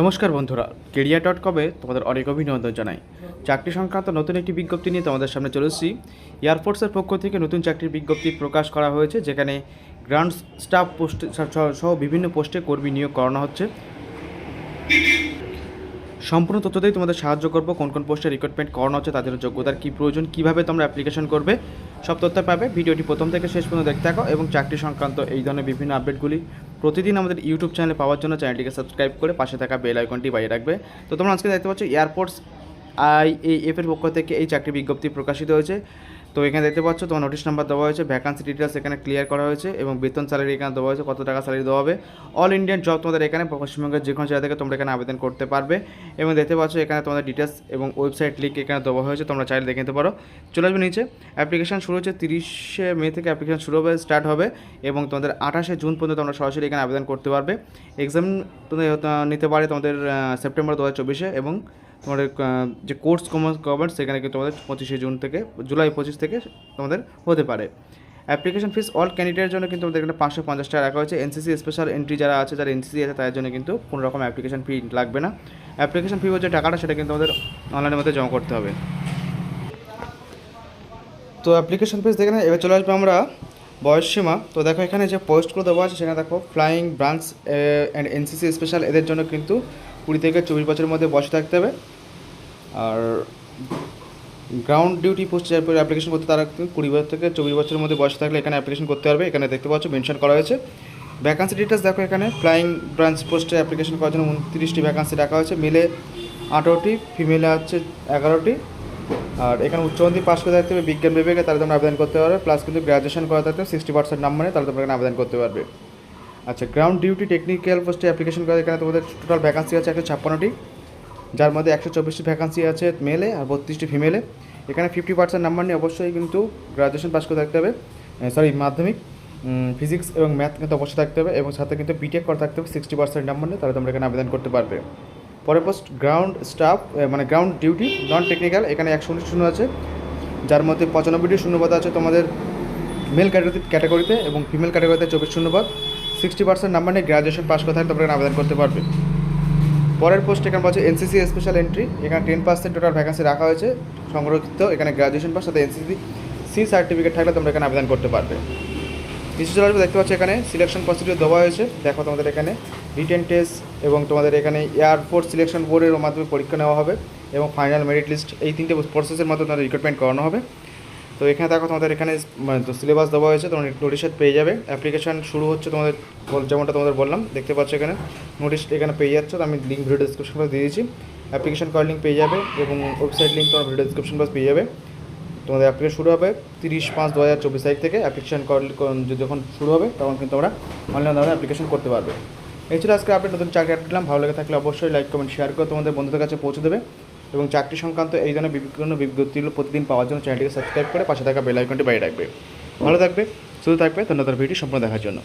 নমস্কার বন্ধুরা career dot কমে তোমাদের অনেক অভিনন্দন জানাই। চাকরি সংক্রান্ত নতুন একটি বিজ্ঞপ্তি নিয়ে তোমাদের সামনে চলে এসেছি। এয়ারফোর্সের পক্ষ থেকে নতুন চাকরির বিজ্ঞপ্তি প্রকাশ করা হয়েছে, যেখানে গ্রাউন্ড স্টাফ পোস্টে সহ বিভিন্ন পোস্টে কর্মী নিয়োগ করানো হচ্ছে। সম্পূর্ণ তথ্য তথ্যতেই তোমাদের সাহায্য করব, কোন কোন পোস্টে রিক্রুটমেন্ট করানো হচ্ছে, তাদের যোগ্যতার কী প্রয়োজন, কীভাবে তোমরা অ্যাপ্লিকেশন করবে, সব তথ্য পাবে। ভিডিওটি প্রথম থেকে শেষ পর্যন্ত দেখতে থাকো এবং চাকরি সংক্রান্ত এই ধরনের বিভিন্ন আপডেটগুলি প্রতিদিন আমাদের ইউটিউব চ্যানেলে পাওয়ার জন্য চ্যানেলটিকে সাবস্ক্রাইব করে পাশে থাকা বেল আইকনটি বাইরে রাখবে। তো তোমরা আজকে দেখতে পাচ্ছ এয়ারপোর্টস আই এফের পক্ষ থেকে এই চাকরি বিজ্ঞপ্তি প্রকাশিত হয়েছে। তো এখানে দেখতে পাচ্ছ, তোমার নোটিশ নাম্বার দেওয়া হয়েছে ভ্যাকান্সি ডিটেলস এখানে ক্লিয়ার করা হয়েছে এবং বেতন স্যালারি এখানে দেওয়া হয়েছে, কত টাকা স্যালারি দেওয়া হবে। অল ইন্ডিয়ান জব তোমাদের এখানে, পশ্চিমবঙ্গের যে কোনো জায়গা থেকে তোমরা এখানে আবেদন করতে পারবে। এবং দেখতে পাচ্ছ, এখানে তোমাদের ডিটেলস এবং ওয়েবসাইট লিঙ্ক এখানে দেওয়া হয়েছে, তোমরা চাইলে দেখে নিতে পারো। চলে আসবে নিচে। অ্যাপ্লিকেশন শুরু হচ্ছে তিরিশে মে থেকে অ্যাপ্লিকেশন শুরু হবে স্টার্ট হবে এবং তোমাদের আঠাশে জুন পর্যন্ত তোমরা সরাসরি এখানে আবেদন করতে পারবে। এক্সাম নিতে পারে তোমাদের সেপ্টেম্বর দু হাজার চব্বিশে এবং তোমাদের যে কোর্স কমার্স সেখানে কিন্তু তোমাদের পঁচিশে জুন থেকে, জুলাই পঁচিশ থেকে তোমাদের হতে পারে। অ্যাপ্লিকেশন ফিস অল ক্যান্ডিডেটের জন্য কিন্তু আমাদের এখানে পাঁচশো পঞ্চাশ টাকা রাখা হয়েছে। এনসিসি স্পেশাল এন্ট্রি যারা আছে, যারা এনসিসি আছে তাদের জন্য কিন্তু কোনো রকম অ্যাপ্লিকেশন ফি লাগবে না। অ্যাপ্লিকেশন ফি হচ্ছে টাকাটা, সেটা কিন্তু আমাদের অনলাইনের মধ্যে জমা করতে হবে। তো অ্যাপ্লিকেশন ফিস দেখে এবার চলে আসবে আমরা বয়স সীমা তো দেখো এখানে যে পোস্টগুলো দেওয়া আছে, সেখানে দেখো, flying, branch and NCC special এদের জন্য কিন্তু কুড়ি থেকে চব্বিশ বছরের মধ্যে বয়স থাকতে হবে। আর গ্রাউন্ড ডিউটি পোস্ট যার অ্যাপ্লিকেশন করতে তারা কুড়ি বছর থেকে চব্বিশ বছরের মধ্যে বয়স থাকলে এখানে অ্যাপ্লিকেশন করতে পারবে। এখানে দেখতে পাচ্ছ মেনশন করা হয়েছে। ভ্যাকান্সি ডিটেলস দেখো এখানে। ফ্লাইং ব্রাঞ্চ পোস্টে অ্যাপ্লিকেশন করার জন্য উনত্রিশটি ভ্যাকান্সি রাখা হয়েছে। মেলে আঠারোটি ফিমেলে হচ্ছে এগারোটি। আর এখানে উচ্চমাধ্যমিক পাস করে থাকতে হবে। বিজ্ঞান বিভাগে তাহলে তোমরা আবেদন করতে পারবে। প্লাস কিন্তু গ্র্যাজুয়েশন করা থাকতে হবে। সিক্সটি পার্সেন্ট নাম্বারে তাহলে তোমরা এখানে আবেদন করতে পারবে। আচ্ছা গ্রাউন্ড ডিউটি টেকনিক্যাল পোস্টে অ্যাপ্লিকেশন করা এখানে তোমাদের টোটাল ভ্যাকান্সি আছে একশো ছাপ্পান্নটি, যার মধ্যে একশো চব্বিশটি ভ্যাকান্সি আছে মেলে আর বত্রিশটি ফিমেলে এখানে ফিফটি পার্সেন্ট নাম্বার নিয়ে অবশ্যই কিন্তু গ্রাজুয়েশন পাস করে থাকতে হবে সরি মাধ্যমিক ফিজিক্স এবং ম্যাথ কিন্তু অবশ্যই থাকতে হবে, এবং সাথে কিন্তু বিটেক করা থাকতে হবে সিক্সটি পার্সেন্ট নাম্বার নিয়ে, তাহলে তোমরা এখানে আবেদন করতে পারবে। পরের পোস্ট গ্রাউন্ড স্টাফ মানে গ্রাউন্ড ডিউটি নন টেকনিক্যাল এখানে একশো উনিশ শূন্য আছে, যার মধ্যে পঁচানব্বইটি শূন্যপদ আছে তোমাদের মেল ক্যাটাগরি ক্যাটাগরিতে এবং ফিমেল ক্যাটাগরিতে চব্বিশ শূন্যপদ। সিক্সটি পার্সেন্ট নাম্বার নিয়ে গ্রাজুয়েশন পাস করে থাকলে তোমরা আবেদন করতে পারবে। পরের পোস্ট এখানে বলছে এনসিসি স্পেশাল এন্ট্রি এখানে টেন পার্সেন্ট টোটাল ভ্যাকান্সি রাখা হয়েছে, সংরক্ষিত, এখানে গ্রাজুয়েশন পাস সাথে এনসিসি সি সার্টিফিকেট থাকলে তোমরা এখানে আবেদন করতে পারবে। নিচে চলে দেখতে পাচ্ছ এখানে সিলেকশন প্রসিডিউর দেওয়া হয়েছে। দেখো তোমাদের এখানে রিটেন টেস্ট এবং তোমাদের এখানে এয়ারফোর্স সিলেকশন বোর্ডের মাধ্যমে পরীক্ষা নেওয়া হবে এবং ফাইনাল মেরিট লিস্ট এই তিনটে প্রসেসের মাধ্যমে তোমাদের রিক্রুটমেন্ট করানো হবে। তো এখানে দেখো তোমাদের এখানে মানে সিলেবাস দেওয়া হয়েছে, তোমার নোটিশ পেয়ে যাবে। অ্যাপ্লিকেশন শুরু হচ্ছে তোমাদের যেমনটা তোমাদের বললাম, দেখতে পাচ্ছ এখানে। নোটিশ এখানে পেয়ে যাচ্ছ আমি লিঙ্ক ভিডিও ডিসক্রিপশন বক্সে দিয়ে দিয়েছি। অ্যাপ্লিকেশন কল লিঙ্ক পেয়ে যাবে এবং ওয়েবসাইট লিঙ্ক তোমার ভিডিও ডিসক্রিপশন বক্স পেয়ে যাবে। তোমাদের অ্যাপ্লিকেশন শুরু হবে তিরিশ পাঁচ দু হাজার চব্বিশ তারিখ থেকে। অ্যাপ্লিকেশন কল যখন শুরু হবে, তখন কিন্তু তোমরা অনলাইন ধরনের অ্যাপ্লিকেশন করতে পারবে। এই ছিল আজকে আপডেট নতুন চাকরি আপডেট ভালো লেগে থাকলে অবশ্যই লাইক কমেন্ট শেয়ার করে তোমাদের বন্ধুদের কাছে পৌঁছে দেবে। এবং চাকরি সংক্রান্ত এই ধরনের বিভিন্ন বিজ্ঞপ্তিগুলো প্রতিদিন পাওয়ার জন্য চ্যানেলটিকে সাবস্ক্রাইব করে পাশে থাকা বেল আইকনটি বাইরে রাখবে। ভালো থাকবে শুধু থাকবে, ধন্যবাদ ভিডিও সম্পূর্ণ দেখার জন্য।